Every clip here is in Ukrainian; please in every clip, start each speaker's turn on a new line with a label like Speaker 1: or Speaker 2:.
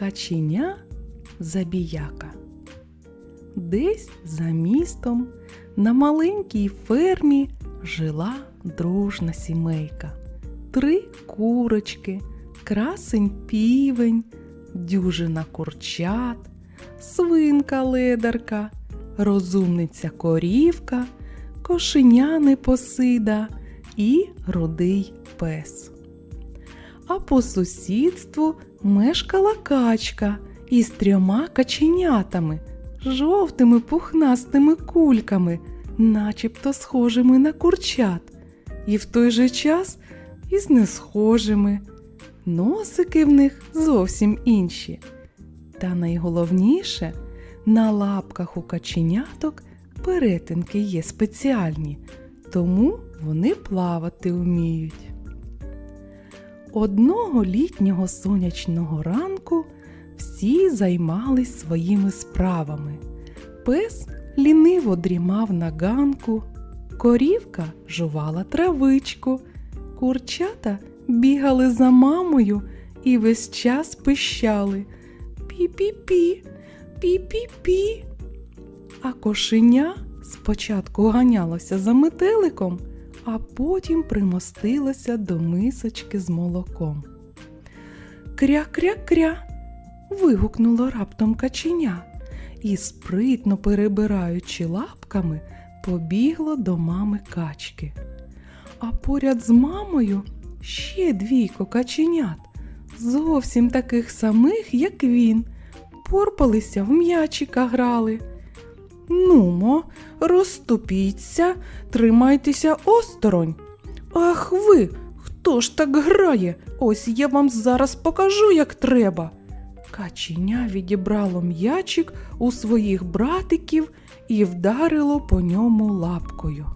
Speaker 1: Каченя забіяка. Десь за містом на маленькій фермі жила дружна сімейка. Три курочки, красень півень, дюжина курчат, свинка ледарка, розумниця корівка, кошеня непосида і рудий пес. А по сусідству мешкала качка із трьома каченятами, жовтими пухнастими кульками, начебто схожими на курчат, і в той же час із несхожими. Носики в них зовсім інші. Та найголовніше, на лапках у каченяток перетинки є спеціальні, тому вони плавати вміють. Одного літнього сонячного ранку всі займались своїми справами. Пес ліниво дрімав на ганку, корівка жувала травичку, курчата бігали за мамою і весь час пищали Пі-пі-пі, пі-пі-пі. А кошеня спочатку ганялося за метеликом, а потім примостилося до мисочки з молоком. Кря-кря-кря. вигукнуло раптом каченя і, спритно перебираючи лапками, побігло до мами качки. А поряд з мамою ще двійко каченят, зовсім таких самих, як він, порпалися в м'ячика грали. Нумо, розступіться, тримайтеся осторонь. Ах ви, хто ж так грає? Ось я вам зараз покажу, як треба. Каченя відібрало м'ячик у своїх братиків і вдарило по ньому лапкою.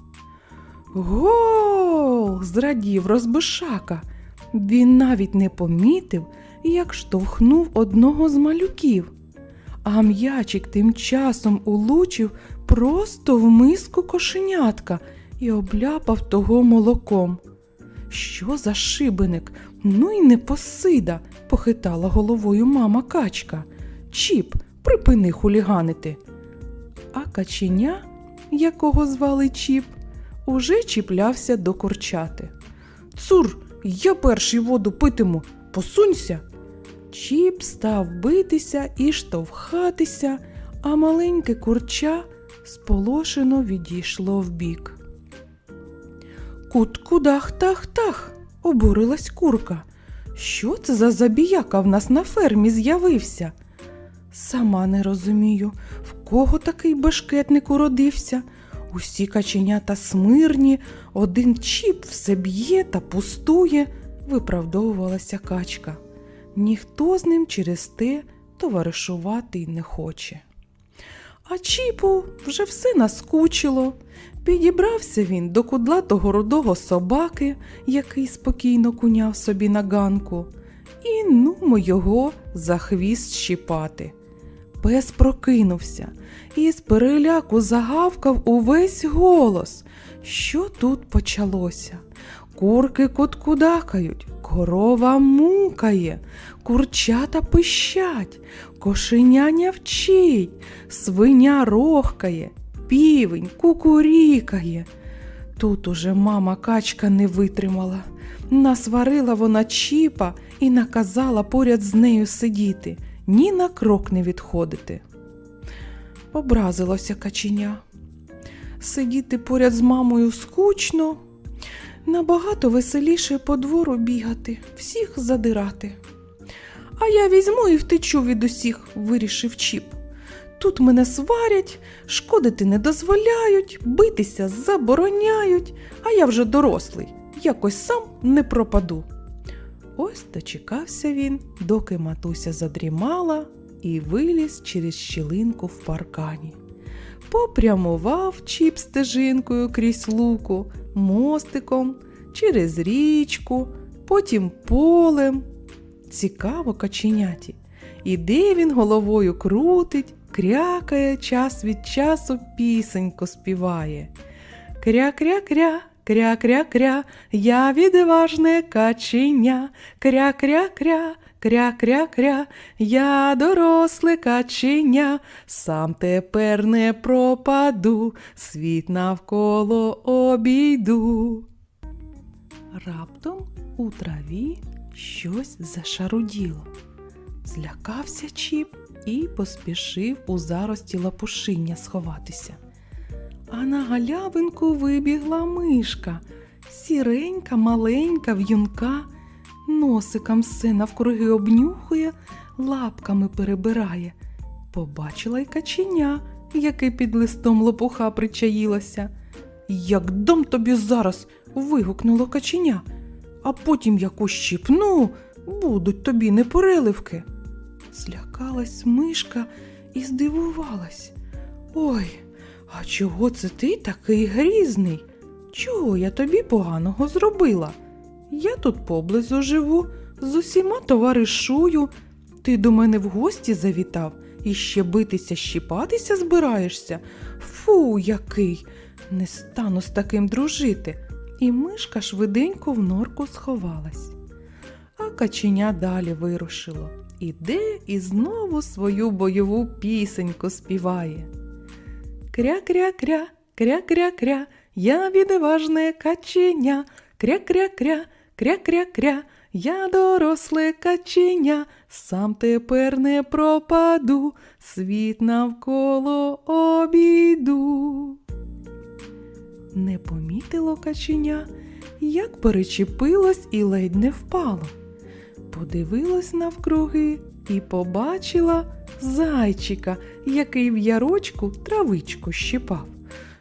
Speaker 1: Гол! зрадів розбишака. Він навіть не помітив, як штовхнув одного з малюків. А м'ячик тим часом улучив просто в миску кошенятка і обляпав того молоком. Що за шибеник? Ну й непосида, похитала головою мама качка. Чіп, припини хуліганити. А каченя, якого звали Чіп, уже чіплявся до курчати. Цур, я перший воду питиму, посунься. Чіп став битися і штовхатися, а маленьке курча сполошено відійшло вбік. Кут-кудах-тах-тах, обурилась курка. Що це за забіяка в нас на фермі з'явився? Сама не розумію, в кого такий бешкетник уродився. Усі каченята смирні, один чіп все б'є та пустує, виправдовувалася качка. Ніхто з ним через те товаришувати й не хоче. А чіпу вже все наскучило. Підібрався він до кудлатого рудого собаки, який спокійно куняв собі на ганку, і нумо його за хвіст щіпати. Пес прокинувся і з переляку загавкав увесь голос. Що тут почалося? Курки куткудакають, корова мукає, курчата пищать, кошеня нявчить, свиня рохкає, півень кукурікає. Тут уже мама качка не витримала. Насварила вона чіпа і наказала поряд з нею сидіти, ні на крок не відходити. Образилося каченя. Сидіти поряд з мамою скучно, набагато веселіше по двору бігати, всіх задирати. А я візьму і втечу від усіх, вирішив Чіп. Тут мене сварять, шкодити не дозволяють, битися забороняють, а я вже дорослий, якось сам не пропаду. Ось дочекався він, доки матуся задрімала і виліз через щілинку в паркані. Попрямував чіп стежинкою крізь луку, мостиком, через річку, потім полем. Цікаво каченяті. Іде він головою крутить, крякає час від часу пісеньку співає. Кря-кря-кря, кря-кря-кря, я відважне каченя, кря-кря-кря, кря-кря-кря, я доросле каченя, сам тепер не пропаду, світ навколо обійду. Раптом у траві щось зашаруділо. Злякався Чіп і поспішив у зарості лапушиння сховатися. А на галявинку вибігла мишка, сіренька, маленька, в'юнка, носиком все навкруги обнюхує, лапками перебирає. Побачила й каченя, яке під листом лопуха причаїлося. Як дам тобі зараз. вигукнуло каченя, а потім яку щіпну, будуть тобі непореливки. Злякалась мишка і здивувалась. Ой, а чого це ти такий грізний? Чого я тобі поганого зробила? Я тут поблизу живу, з усіма товаришую. Ти до мене в гості завітав і ще битися, щіпатися збираєшся? Фу, який! Не стану з таким дружити. І мишка швиденько в норку сховалась. А каченя далі вирушило. Іде і знову свою бойову пісеньку співає. Кря-кря-кря, кря-кря-кря, я відважне каченя, кря-кря-кря, кря-кря-кря, я доросле каченя, сам тепер не пропаду, світ навколо обійду. Не помітило каченя, як перечепилось і ледь не впало. Подивилась навкруги і побачила зайчика, який в ярочку травичку щипав.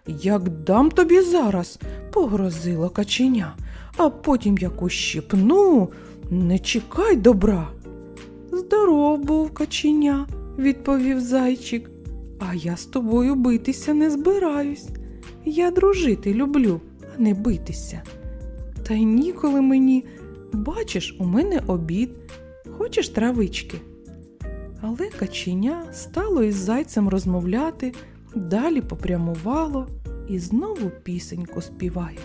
Speaker 1: Як дам тобі зараз, погрозило каченя, а потім яку щипну, не чекай добра. Здоров був каченя, відповів зайчик. А я з тобою битися не збираюсь. Я дружити люблю, а не битися. Та й ніколи мені. Бачиш, у мене обід. Хочеш травички? Але каченя стало із зайцем розмовляти, далі попрямувало і знову пісеньку співає.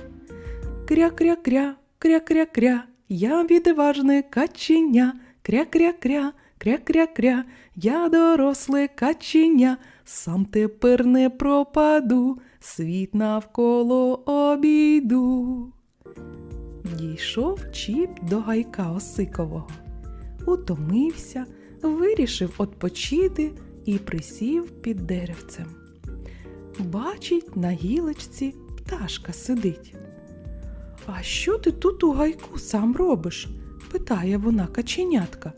Speaker 1: Кря-кря-кря, кря-кря-кря, я відважне каченя, кря-кря-кря, кря-кря-кря, я доросле каченя, сам тепер не пропаду, світ навколо обійду. Дійшов Чіп до гайка Осикового. Утомився, вирішив отпочити і присів під деревцем. Бачить, на гілочці пташка сидить. А що ти тут у гайку сам робиш? питає вона каченятка.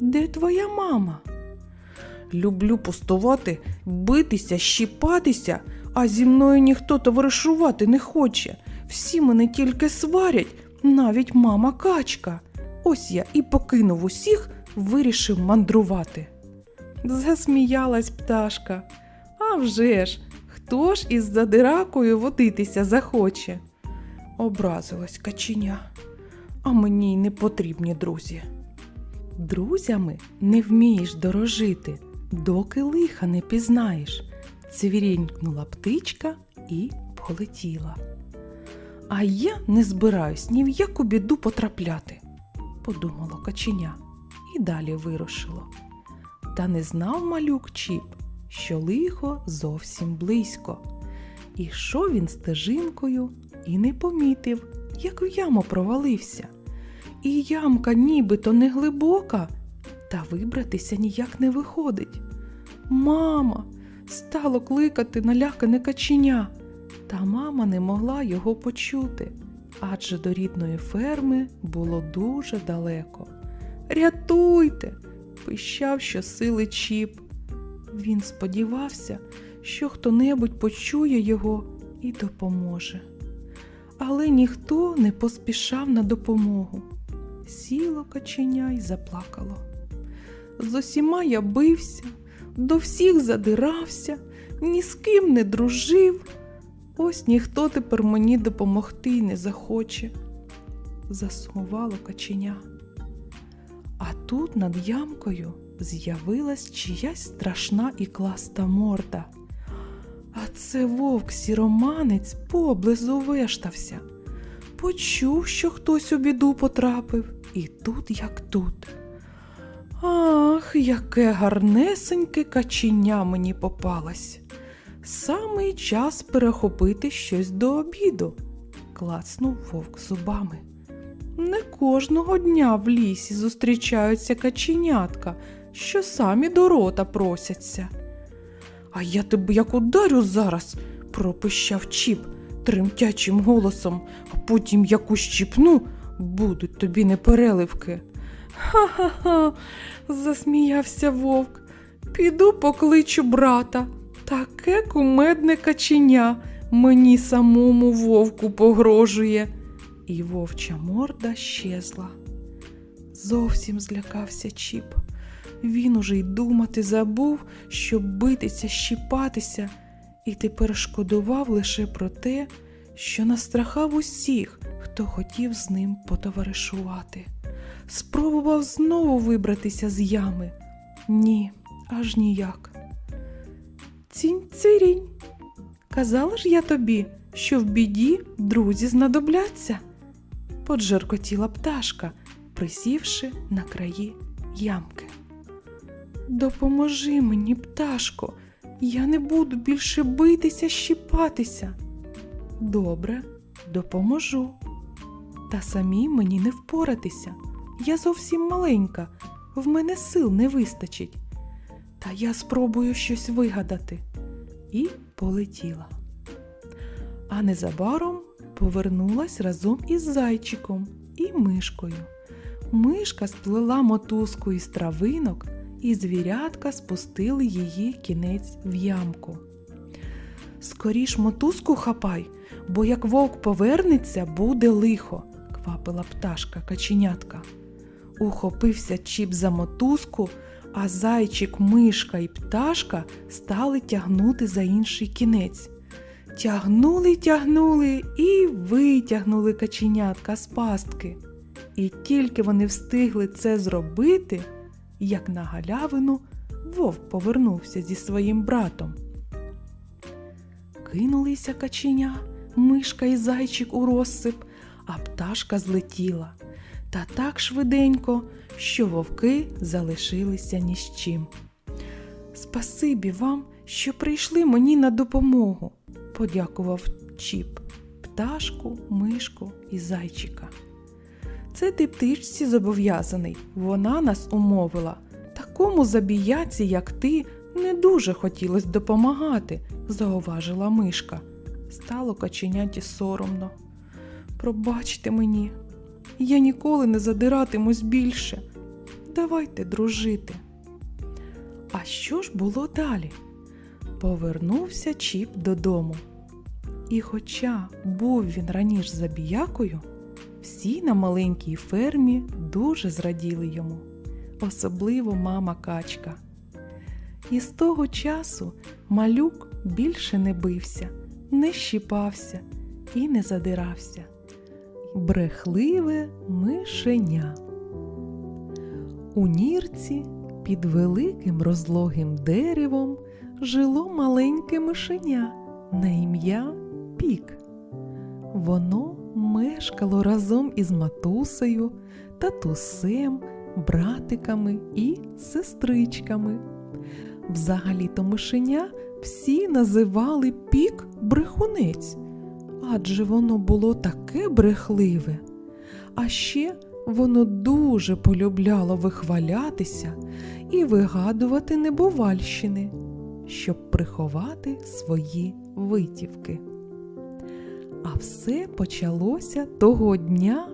Speaker 1: Де твоя мама? Люблю пустувати, битися, щіпатися, а зі мною ніхто товаришувати не хоче. Всі мене тільки сварять, навіть мама качка. Ось я і покинув усіх, вирішив мандрувати. Засміялась пташка. А вже ж, хто ж із задиракою водитися захоче? Образилась каченя. А мені й не потрібні друзі. Друзями не вмієш дорожити, доки лиха не пізнаєш. Цвірінькнула птичка і полетіла. А я не збираюсь ні в яку біду потрапляти, подумало каченя і далі вирушило. Та не знав малюк Чіп, що лихо зовсім близько. Ішов він стежинкою і не помітив, як в яму провалився. І ямка нібито не глибока, та вибратися ніяк не виходить. Мама, стало кликати налякане каченя, та мама не могла його почути, адже до рідної ферми було дуже далеко. Рятуйте! пищав щосили Чіп. Він сподівався, що хто-небудь почує його і допоможе. Але ніхто не поспішав на допомогу. Сіло каченя й заплакало. З усіма я бився, до всіх задирався, ні з ким не дружив. Ось ніхто тепер мені допомогти не захоче. Засумувало каченя. А тут над ямкою з'явилась чиясь страшна і класта морда. А це вовк сіроманець поблизу вештався. Почув, що хтось у біду потрапив, і тут як тут. Ах, яке гарнесеньке каченя мені попалось. Самий час перехопити щось до обіду, клацнув вовк зубами. Не кожного дня в лісі зустрічаються каченятка, що самі до рота просяться. А я тебе як ударю зараз, пропищав чіп тремтячим голосом, а потім як ущипну, будуть тобі непереливки. Ха-ха-ха, засміявся вовк. Піду покличу брата. Таке кумедне каченя мені самому вовку погрожує. І вовча морда щезла. Зовсім злякався Чіп. Він уже й думати забув, щоб битися, щіпатися, і тепер шкодував лише про те, що настрахав усіх, хто хотів з ним потоваришувати. Спробував знову вибратися з ями. Ні, аж ніяк. Цінь цирінь. Казала ж я тобі, що в біді друзі знадобляться. Поджеркотіла пташка, присівши на краї ямки. Допоможи мені, пташко, я не буду більше битися, щіпатися. Добре, допоможу. Та самій мені не впоратися. Я зовсім маленька, в мене сил не вистачить. Та я спробую щось вигадати. І полетіла. А незабаром повернулась разом із зайчиком і мишкою. Мишка сплела мотузку із травинок, і звірятка спустили її кінець в ямку. Скоріш мотузку хапай, бо як вовк повернеться, буде лихо, квапила пташка каченятка. Ухопився чіп за мотузку, а зайчик, мишка і пташка стали тягнути за інший кінець. Тягнули, тягнули і витягнули каченятка з пастки. І тільки вони встигли це зробити, як на галявину вовк повернувся зі своїм братом. Кинулися каченя, мишка і зайчик у розсип, а пташка злетіла. Та так швиденько, що вовки залишилися ні з чим. Спасибі вам, що прийшли мені на допомогу, подякував Чіп, пташку, мишку і зайчика. Це ти птичці зобов'язаний, вона нас умовила. Такому забіяці, як ти, не дуже хотілось допомагати, зауважила мишка. Стало каченяті соромно. Пробачте мені, я ніколи не задиратимусь більше. Давайте дружити. А що ж було далі? Повернувся Чіп додому. І хоча був він раніше забіякою, всі на маленькій фермі дуже зраділи йому, особливо мама качка. І з того часу малюк більше не бився, не щіпався і не задирався. Брехливе мишеня. У нірці під великим розлогим деревом жило маленьке мишеня на ім'я Пік. Воно мешкало разом із матусею, татусем, братиками і сестричками. Взагалі-то мишеня всі називали пік брехунець, адже воно було таке брехливе. А ще воно дуже полюбляло вихвалятися і вигадувати небувальщини, щоб приховати свої витівки. А все почалося того дня,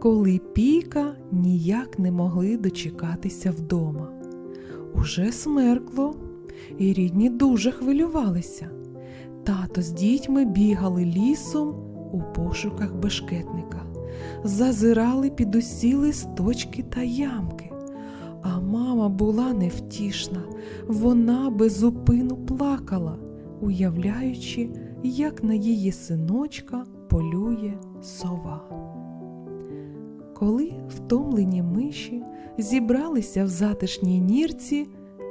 Speaker 1: коли Піка ніяк не могли дочекатися вдома. Уже смеркло, і рідні дуже хвилювалися. Тато з дітьми бігали лісом у пошуках бешкетника, зазирали під усі листочки та ямки. А мама була невтішна, вона безупину плакала, уявляючи, як на її синочка полює сова. Коли втомлені миші зібралися в затишній нірці,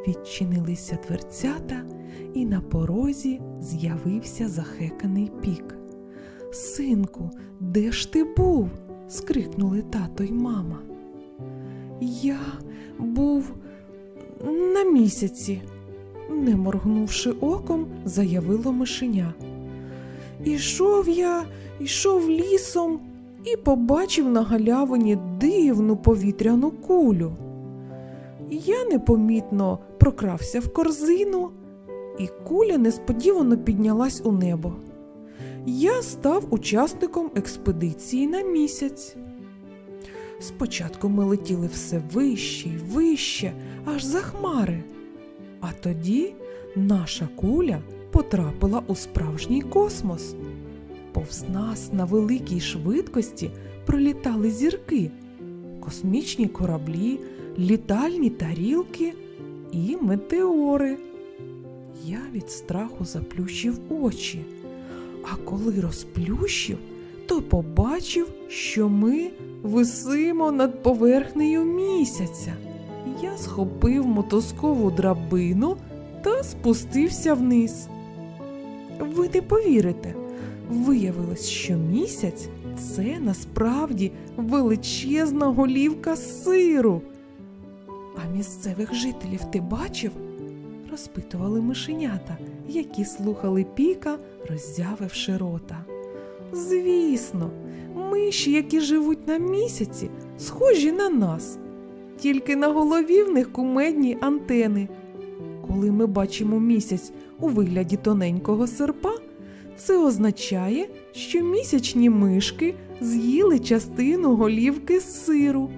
Speaker 1: відчинилися дверцята, і на порозі з'явився захеканий пік. Синку, де ж ти був? скрикнули тато й мама. Я був на місяці, не моргнувши оком, заявило мишеня. Ішов я, ішов лісом і побачив на галявині дивну повітряну кулю. Я непомітно прокрався в корзину, і куля несподівано піднялась у небо. Я став учасником експедиції на місяць. Спочатку ми летіли все вище й вище, аж за хмари. А тоді наша куля потрапила у справжній космос. Повз нас на великій швидкості пролітали зірки, космічні кораблі, літальні тарілки і метеори. Я від страху заплющив очі, а коли розплющив, то побачив, що ми висимо над поверхнею місяця. Я схопив мотузкову драбину та спустився вниз. Ви не повірите, виявилось, що місяць це насправді величезна голівка сиру. А місцевих жителів ти бачив? розпитували мишенята, які слухали піка, роззявивши рота. Звісно, миші, які живуть на місяці, схожі на нас, тільки на голові в них кумедні антени. Коли ми бачимо місяць у вигляді тоненького серпа, це означає, що місячні мишки з'їли частину голівки сиру.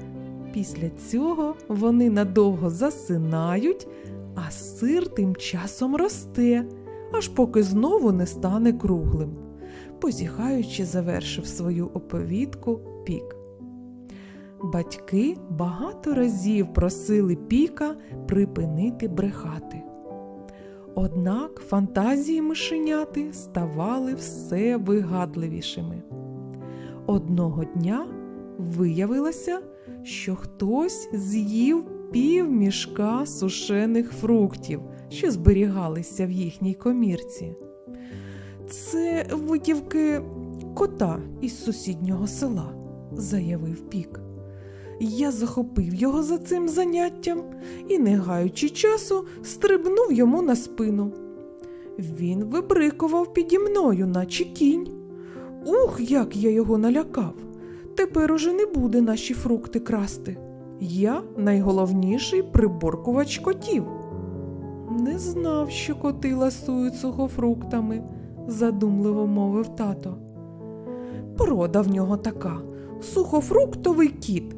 Speaker 1: Після цього вони надовго засинають, а сир тим часом росте, аж поки знову не стане круглим. Позіхаючи, завершив свою оповідку пік. Батьки багато разів просили Піка припинити брехати. Однак фантазії мишеняти ставали все вигадливішими. Одного дня виявилося, що хтось з'їв пів мішка сушених фруктів, що зберігалися в їхній комірці. Це витівки кота із сусіднього села, заявив Пік. Я захопив його за цим заняттям і, не гаючи часу, стрибнув йому на спину. Він вибрикував піді мною, наче кінь. Ух, як я його налякав! Тепер уже не буде наші фрукти красти. Я найголовніший приборкувач котів. Не знав, що коти ласують сухофруктами, задумливо мовив тато. Порода в нього така сухофруктовий кіт,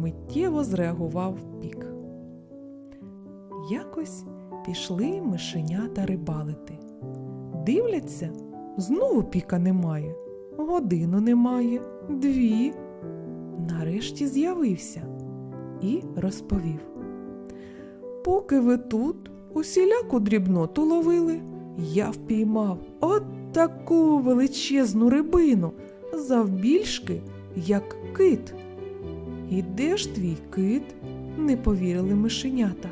Speaker 1: миттєво зреагував пік. Якось пішли мишенята рибалити. Дивляться, знову піка немає, годину немає, дві. Нарешті з'явився і розповів. Поки ви тут усіляку дрібноту ловили, я впіймав от таку величезну рибину, завбільшки, як кит. І де ж твій кит? не повірили мишенята.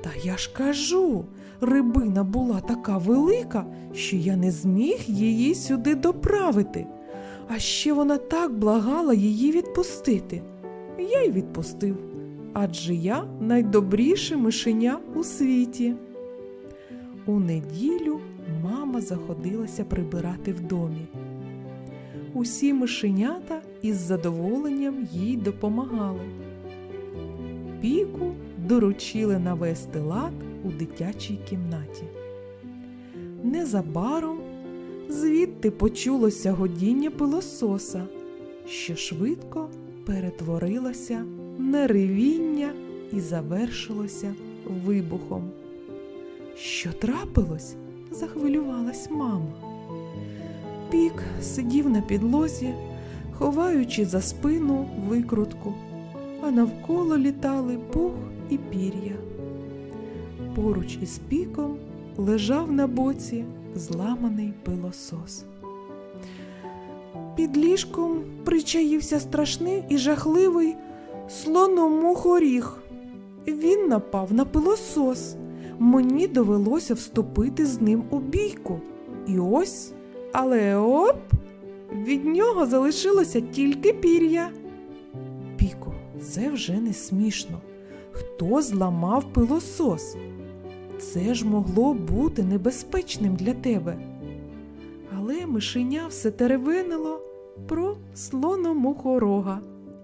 Speaker 1: Та я ж кажу, рибина була така велика, що я не зміг її сюди доправити. А ще вона так благала її відпустити. Я й відпустив, адже я найдобріше мишеня у світі. У неділю мама заходилася прибирати в домі. Усі мишенята із задоволенням їй допомагали. Піку доручили навести лад у дитячій кімнаті. Незабаром звідти почулося годіння пилососа, що швидко перетворилося на ревіння і завершилося вибухом. Що трапилось? захвилювалась мама. Пік сидів на підлозі, ховаючи за спину викрутку, а навколо літали пух і пір'я. Поруч із піком лежав на боці зламаний пилосос. Під ліжком причаївся страшний і жахливий слономухоріг. Він напав на пилосос. Мені довелося вступити з ним у бійку. І ось, але оп, від нього залишилося тільки пір'я. Піку, це вже не смішно. Хто зламав пилосос? Це ж могло бути небезпечним для тебе. Але мишеня все теревенило про слономухорога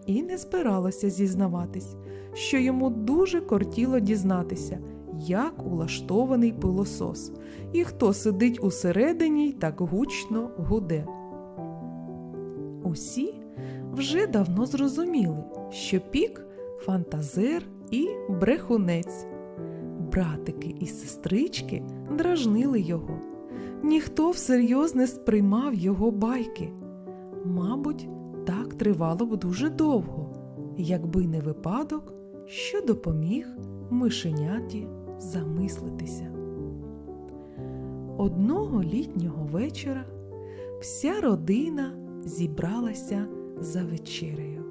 Speaker 1: і не збиралося зізнаватись, що йому дуже кортіло дізнатися, як улаштований пилосос, і хто сидить усередині й так гучно гуде. Усі вже давно зрозуміли, що пік фантазер і брехунець. Братики і сестрички дражнили його. Ніхто всерйоз не сприймав його байки. Мабуть, так тривало б дуже довго, якби не випадок, що допоміг мишеняті замислитися. Одного літнього вечора вся родина зібралася за вечерею.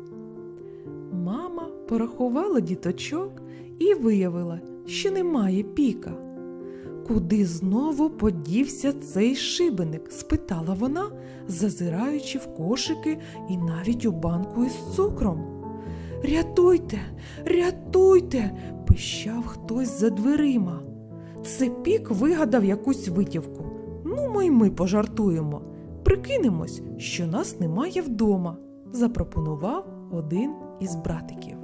Speaker 1: Мама порахувала діточок і виявила, що немає піка. Куди знову подівся цей шибеник? спитала вона, зазираючи в кошики і навіть у банку із цукром. Рятуйте, рятуйте, пищав хтось за дверима. Це пік вигадав якусь витівку. Ну, ми й ми пожартуємо. Прикинемось, що нас немає вдома, запропонував один із братиків.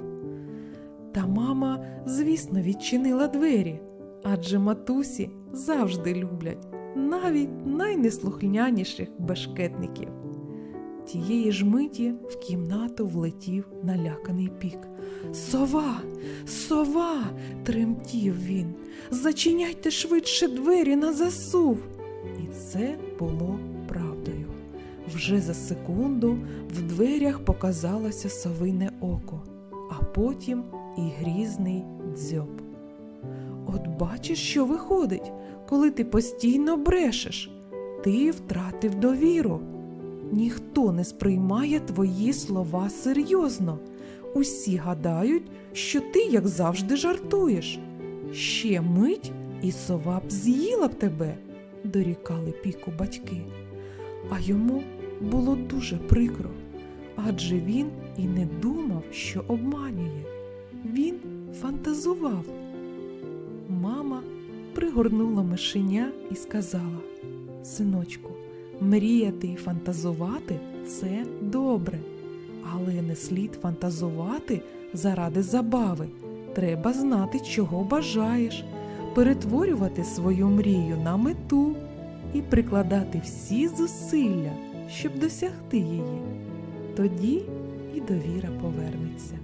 Speaker 1: Та мама, звісно, відчинила двері, адже матусі завжди люблять навіть найнеслухняніших бешкетників. Тієї ж миті в кімнату влетів наляканий пік. Сова, сова, тремтів він. Зачиняйте швидше двері на засув. І це було. Вже за секунду в дверях показалося совине око, а потім і грізний дзьоб. От бачиш, що виходить, коли ти постійно брешеш. Ти втратив довіру. Ніхто не сприймає твої слова серйозно. Усі гадають, що ти, як завжди, жартуєш. Ще мить і сова б з'їла б тебе, дорікали піку батьки. А йому було дуже прикро, адже він і не думав, що обманює. Він фантазував. Мама пригорнула мишеня і сказала: Синочку, мріяти і фантазувати це добре, але не слід фантазувати заради забави. Треба знати, чого бажаєш, перетворювати свою мрію на мету і прикладати всі зусилля, щоб досягти її. Тоді і довіра повернеться.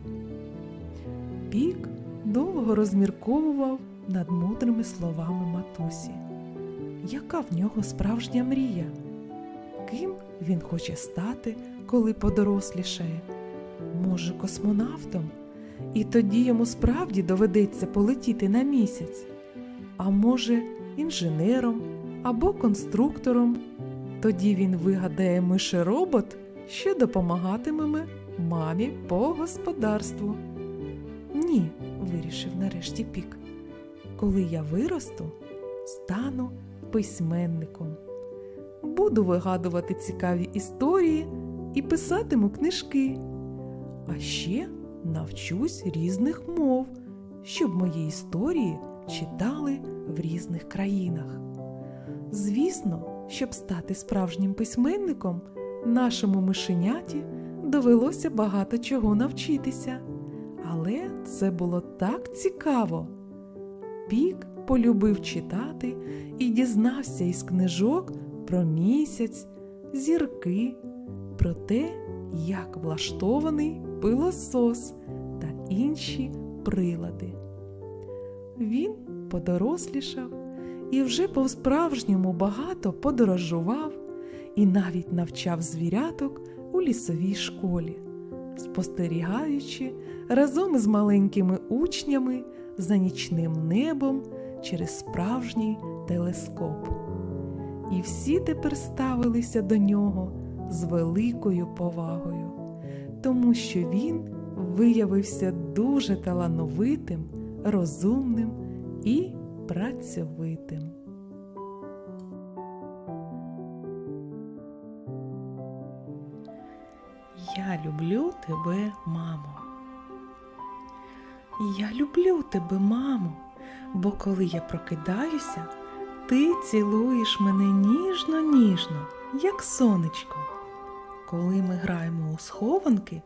Speaker 1: Пік довго розмірковував над мудрими словами матусі. Яка в нього справжня мрія? Ким він хоче стати, коли подорослішає? Може, космонавтом? І тоді йому справді доведеться полетіти на місяць, а може, інженером або конструктором. Тоді він вигадає мишеробот, що допомагатиме мамі по господарству. Ні, вирішив нарешті пік. Коли я виросту, стану письменником. Буду вигадувати цікаві історії і писатиму книжки. А ще навчусь різних мов, щоб мої історії читали в різних країнах. Звісно, щоб стати справжнім письменником, нашому мишеняті довелося багато чого навчитися. Але це було так цікаво. Пік полюбив читати і дізнався із книжок про місяць, зірки, про те, як влаштований пилосос та інші прилади. Він подорослішав і вже по-справжньому багато подорожував і навіть навчав звіряток у лісовій школі, спостерігаючи разом із маленькими учнями за нічним небом через справжній телескоп. І всі тепер ставилися до нього з великою повагою, тому що він виявився дуже талановитим, розумним і працьовитим. Я люблю тебе, мамо. Я люблю тебе, мамо, бо коли я прокидаюся, ти цілуєш мене ніжно-ніжно, як сонечко. Коли ми граємо у схованки,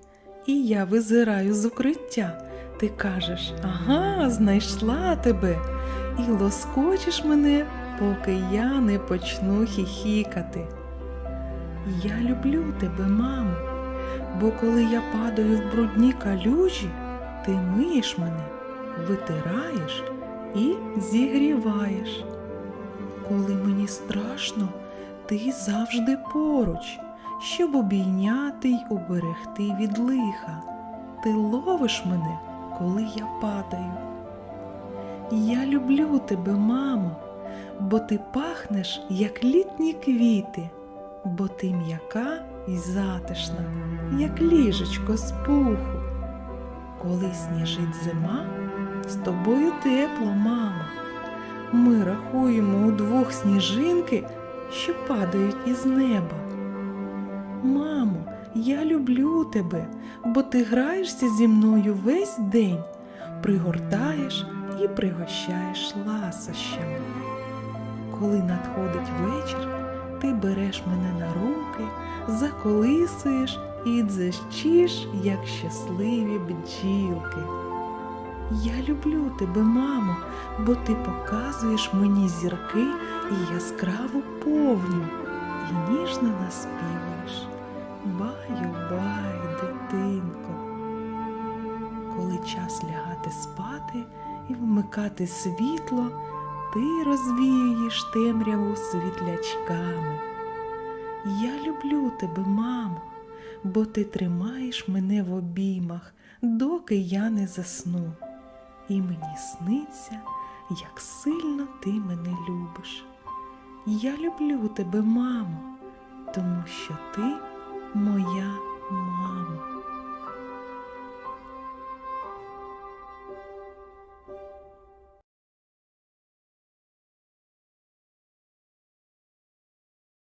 Speaker 1: і я визираю з укриття, ти кажеш ага, знайшла тебе, і лоскочеш мене, поки я не почну хіхікати. Я люблю тебе, мамо, бо коли я падаю в брудні калюжі, ти миєш мене, витираєш і зігріваєш. Коли мені страшно, ти завжди поруч, щоб обійняти й уберегти від лиха. Ти ловиш мене, коли я падаю. Я люблю тебе, мамо, бо ти пахнеш, як літні квіти, бо ти м'яка і затишна, як ліжечко з пуху. Коли сніжить зима, з тобою тепло, мама. Ми рахуємо удвох сніжинки, що падають із неба. Мамо, я люблю тебе, бо ти граєшся зі мною весь день, пригортаєш і пригощаєш ласощами. Коли надходить вечір, ти береш мене на руки, заколисуєш і дзищиш, як щасливі бджілки. Я люблю тебе, мамо, бо ти показуєш мені зірки і яскраву повню, і ніжно наспівуєш. Баю-бай, дитинко. Коли час лягати спати і вмикати світло, ти розвіюєш темряву світлячками. Я люблю тебе, мамо, бо ти тримаєш мене в обіймах, доки я не засну. І мені сниться, як сильно ти мене любиш. Я люблю тебе, мамо, тому що ти моя